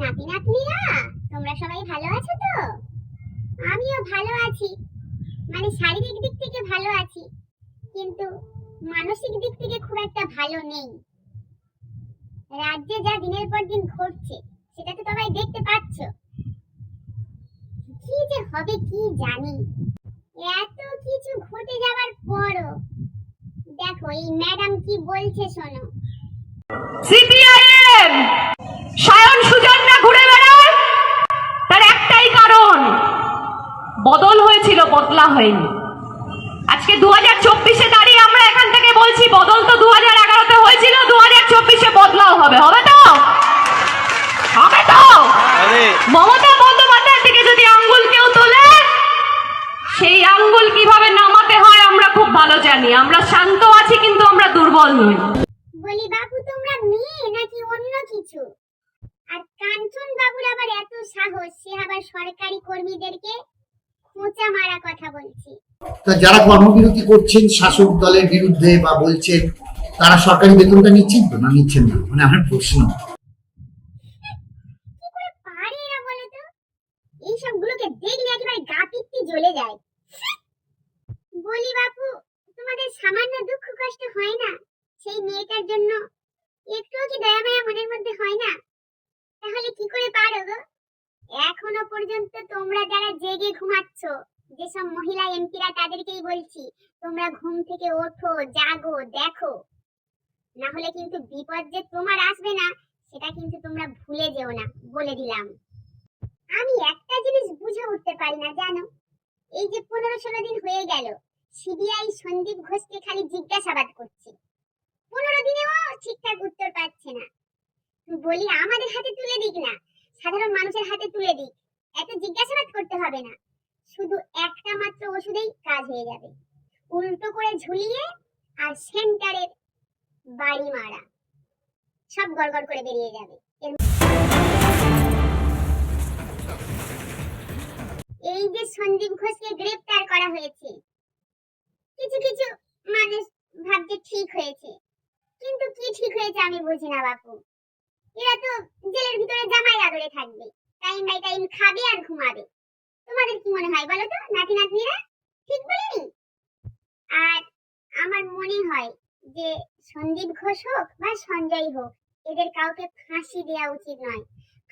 নাতি নাতনিরা? তোমরা সবাই ভালো আছো তো? আমিও ভালো আছি। মানে শারীরিক দিক থেকে ভালো আছি। কিন্তু মানসিক দিক থেকে খুব একটা ভালো নেই। রাজ্যে যা দিনের পর দিন ঘটছে, সেটা তো সবাই দেখতে পাচ্ছ। কি যে হবে কি জানি। এত কিছু ঘটে যাওয়ার পরও, দেখো এই ম্যাডাম কি বলছে শোনো। সিপিআইএম, সায়ন সুজন না ঘুরে বেড়ায় তার একটাই কারণ বদল হয়েছিল বদলা হয়নি। আজকে দু হাজার চব্বিশে দাঁড়িয়ে আমরা এখান থেকে বলছি বদল তো দু হাজার এগারোতে হয়েছিল দু হাজার চব্বিশে বদলাও হবে। হবে তো? হবে তো? মমতা বন্দ্যোপাধ্যায়ের দিকে যদি আঙ্গুল কেউ তোলে সেই আঙ্গুল কীভাবে নামাতে হয় আমরা খুব ভালো জানি। আমরা শান্ত আছি কিন্তু আমরা দুর্বল নই। বলি বাবু তোমরা মেয়ে নাকি অন্য কিছু? আর কাঞ্চন বাবুর আবার এত সাহস সে আবার সরকারি কর্মীদেরকে খোঁচা মারা কথা বলছি। তা যারা কর্মবিরতি করছেন শাসক দলের বিরুদ্ধে বা বলছেন তারা সরকারি বেতনটা নিচ্ছেন তো না নিচ্ছেন না? মানে আমার প্রশ্ন। দেখলে একেবারে গা পিত্তি জ্বলে যায়। বলি বাপু তোমাদের সামান্য দুঃখ কষ্ট হয় না? সেই মেয়েটার জন্য একটুও কি দয়া মায়া মনের মধ্যে হয় না? তাহলে কি করে পারো গো? এখনও পর্যন্ত তোমরা যারা জেগে ঘুমাচ্ছ, যেসব মহিলা এমপিরা তাদেরকেই বলছি, তোমরা ঘুম থেকে ওঠো, জাগো, দেখো। না হলে কিন্তু বিপদ যে তোমার আসবে না, সেটা কিন্তু তোমরা ভুলে যেও না, বলে দিলাম। আমি একটা জিনিস বুঝে উঠতে পারি না, জানো? এই যে পনেরো ষোলো দিন হয়ে গেল, সিবিআই সন্দীপ ঘোষকে খালি জিজ্ঞাসাবাদ করছে। পনেরো দিনেও ঠিকঠাক উত্তর পাচ্ছে না। বলি, আমাদের হাতে তুলে দিক না। সাধারণ মানুষের হাতে তুলে দিক এত জিজ্ঞাসাবাদ করতে হবে না। শুধু একটা মাত্র ওষুধেই কাজ হয়ে যাবে। উল্টো করে ঝুলিয়ে আর সেন্টারের বাড়ি মারা। সব গড়গড় করে বেরিয়ে যাবে। এই যে সন্দীপ ঘোষকে গ্রেফতার করা হয়েছে, কিছু কিছু মানুষ ভাবছে ঠিক হয়েছে। কিন্তু কি ঠিক হয়েছে আমি বুঝি না বাপু। এরা তো জেলের ভিতরে জামাই আদরে থাকবে। টাইম বাই টাইম খাবে আর ঘুমাবে। তোমাদের কি মনে হয় বলো তো? নাতি নাতনিরা? ঠিক বলিনি? আর আমার মনে হয় যে সন্দীপ ঘোষ হোক বা সঞ্জয় হোক, এদের কাউকে ফাঁসি দেওয়া উচিত নয়।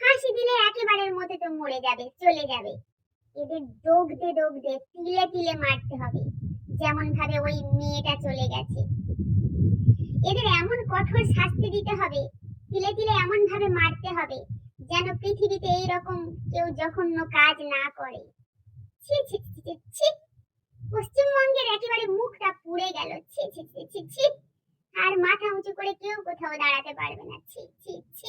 ফাঁসি দিলে একেবারের মধ্যে তো মরে যাবে, চলে যাবে। এদের দগদে দগদে তিলে তিলে মারতে হবে, যেমন ভাবে ওই মেয়েটা চলে গেছে। এদের এমন কঠোর শাস্তি দিতে হবে, তিলে তিলে এমন ভাবে মারতে হবে যেন পৃথিবীতে এইরকম কেউ জঘন্য কাজ না করে। ছি পশ্চিমবঙ্গের একেবারে মুখটা পুড়ে গেল। আর মাথা উঁচু করে কেউ কোথাও দাঁড়াতে পারবে না। ছি।